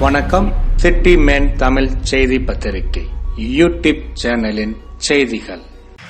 வணக்கம். City man Tamil செய்தி பத்திரிகை. யூடியூப் சேனலின் செய்திகள்.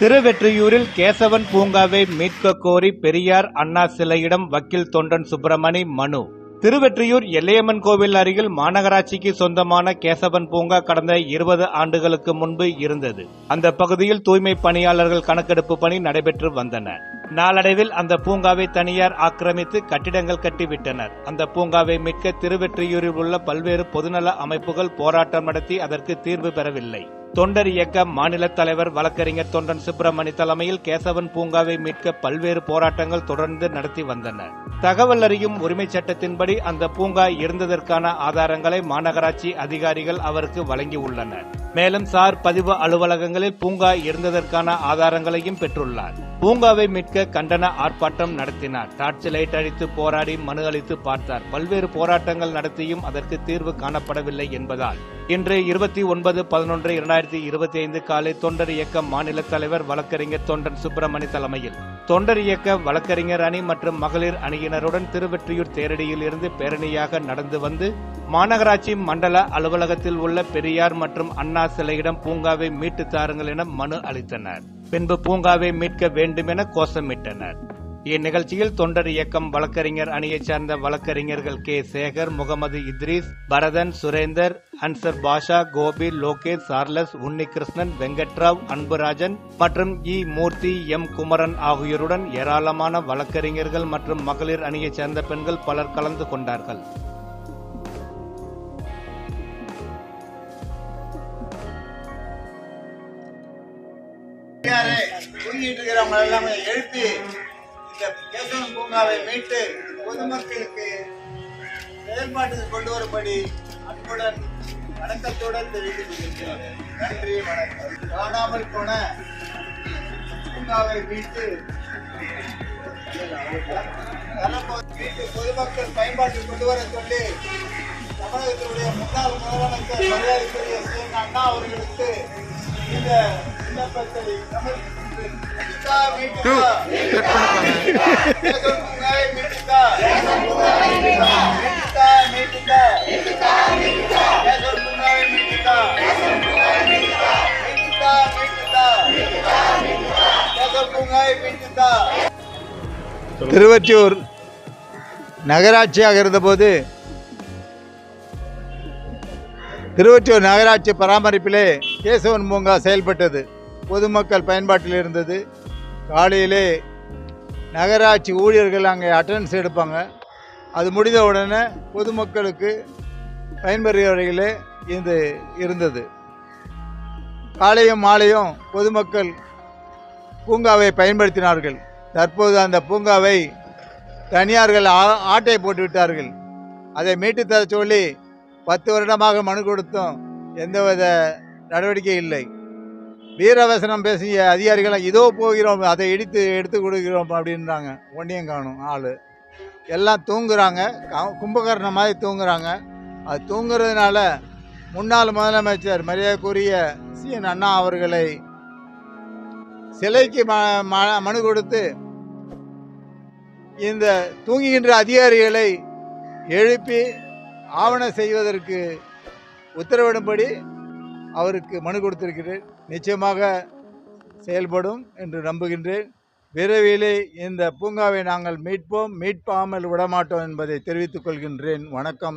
திருவெற்றியூரில் கேசவன் பூங்காவை மீட்க கோரி பெரியார் அண்ணா சிலையிடம் வக்கீல் தொண்டன் சுப்பிரமணி மனு. திருவெற்றியூர் எல்லையம்மன் கோவில் அருகில் மாநகராட்சிக்கு சொந்தமான கேசவன் பூங்கா கடந்த இருபது ஆண்டுகளுக்கு முன்பு இருந்தது. அந்த பகுதியில் தூய்மை பணியாளர்கள் கணக்கெடுப்பு பணி நடைபெற்று வந்தன. நாளடைவில் அந்த பூங்காவை தனியார் ஆக்கிரமித்து கட்டிடங்கள் கட்டிவிட்டனர். அந்த பூங்காவை மீட்க திருவெற்றியூரில் உள்ள பல்வேறு பொதுநல அமைப்புகள் போராட்டம் நடத்தி அதற்கு தீர்வு பெறவில்லை. தொண்டர் இயக்க மாநில தலைவர் வழக்கறிஞர் தொண்டன் சுப்பிரமணி தலைமையில் கேசவன் பூங்காவை மீட்க பல்வேறு போராட்டங்கள் தொடர்ந்து நடத்தி வந்தன. தகவல் அறியும் உரிமை சட்டத்தின்படி அந்த பூங்கா இருந்ததற்கான ஆதாரங்களை மாநகராட்சி அதிகாரிகள் அவருக்கு வழங்கியுள்ளனர் மேலும் சார் பதிவு அலுவலகங்களில் பூங்கா இருந்ததற்கான ஆதாரங்களையும் பெற்றுள்ளார். பூங்காவை மீட்க கண்டன ஆர்ப்பாட்டம் நடத்தினார். டார்ச் லைட் அழித்து போராடி மனு அளித்து பார்த்தார். பல்வேறு போராட்டங்கள் நடத்தியும் அதற்கு தீர்வு காணப்படவில்லை என்பதால். இன்று இருபத்தி ஒன்பது பதினொன்று இரண்டாயிரத்தி இருபத்தி ஐந்து காலை தொண்டர் இயக்க மாநில தலைவர் வழக்கறிஞர் தொண்டன் சுப்பிரமணி தலைமையில். தொண்டர் இயக்க வழக்கறிஞர் அணி மற்றும் மகளிர் அணியினருடன் திருவெற்றியூர் தேரடியில் இருந்து பேரணியாக நடந்து வந்து மாநகராட்சி மண்டல அலுவலகத்தில் உள்ள பெரியார் மற்றும் அண்ணா சிலையிடம் பூங்காவை மீட்டு தாருங்கள் என மனு அளித்தனர். பின்பு பூங்காவை மீட்க வேண்டும் என கோஷமிட்டனர். இந்நிகழ்ச்சியில் தொண்டர் இயக்கம் வழக்கறிஞர் அணியைச் சேர்ந்த வழக்கறிஞர்கள் கே. சேகர் முகமது இத்ரீஸ் பரதன் சுரேந்தர் அன்சர் பாஷா கோபி லோகேஷ் சார்லஸ் உன்னிகிருஷ்ணன் வெங்கட்ராவ் அன்புராஜன் மற்றும் இ. மூர்த்தி எம். குமரன் ஆகியோருடன் ஏராளமான வழக்கறிஞர்கள் மற்றும் மகளிர் அணியைச் சேர்ந்த பெண்கள் பலர் கலந்து கொண்டார்கள். தூங்கிட்டு இருக்கிறவங்க எல்லாமே எழுப்பி இந்த கேசவன் பூங்காவை மீட்டு பொதுமக்களுக்கு செயல்பாட்டுக்கு கொண்டு வரும்படி அன்புடன் வணக்கத்துடன் தெரிவித்துக் கொள்கிறேன் நன்றி வணக்கம். காணாமல் போன பூங்காவை மீட்டு பொதுமக்கள் பயன்பாட்டில் கொண்டு வர சொல்லி தமிழகத்தினுடைய முன்னாள் முதலமைச்சர் மரியாதைக்குரிய அண்ணா அவர்களுக்கு இந்த விண்ணப்பத்தை தமிழ் மீட்டுத்தா, திருவற்றியூர் நகராட்சியாக இருந்தபோது திருவற்றியூர் நகராட்சி பராமரிப்பிலே கேசவன் பூங்கா செயல்பட்டது. பொதுமக்கள் பயன்பாட்டில் இருந்தது. காலையிலே நகராட்சி ஊழியர்கள் அங்கே அட்டண்டன்ஸ் எடுப்பாங்க. அது முடிந்த உடனே பொதுமக்களுக்கு பயன்பெறுகிற வகையிலே இது இருந்தது. காலையும் மாலையும் பொதுமக்கள் பூங்காவை பயன்படுத்தினார்கள். தற்போது அந்த பூங்காவை தனியார்கள் ஆ- ஆட்டை போட்டு விட்டார்கள் அதை மீட்டு தர சொல்லி பத்து வருடமாக மனு கொடுத்தும் எந்தவித நடவடிக்கை இல்லை. வீரவசனம் பேசிய அதிகாரிகள் இதோ போகிறோம் அதை இடித்து எடுத்து கொடுக்கிறோம் அப்படின்றாங்க. ஒன்றியம் காணும் ஆள். எல்லாம் தூங்குறாங்க. க- கும்பகர்ணம் மாதிரி தூங்குறாங்க. அது தூங்குறதுனால முன்னாள் முதலமைச்சர் மரியாதைக்குரிய சி. என். அண்ணா அவர்களை சிலைக்கு ம ம- மனு கொடுத்து இந்த தூங்குகின்ற அதிகாரிகளை எழுப்பி ஆவணம் செய்வதற்கு உத்தரவிடும்படி அவருக்கு மனு கொடுத்திருக்கிறேன். நிச்சயமாக செயல்படும் என்று நம்புகின்றேன். விரைவிலே இந்த பூங்காவை நாங்கள் மீட்போம். மீட்பாமல் விடமாட்டோம் என்பதை தெரிவித்துக் கொள்கின்றேன். வணக்கம்.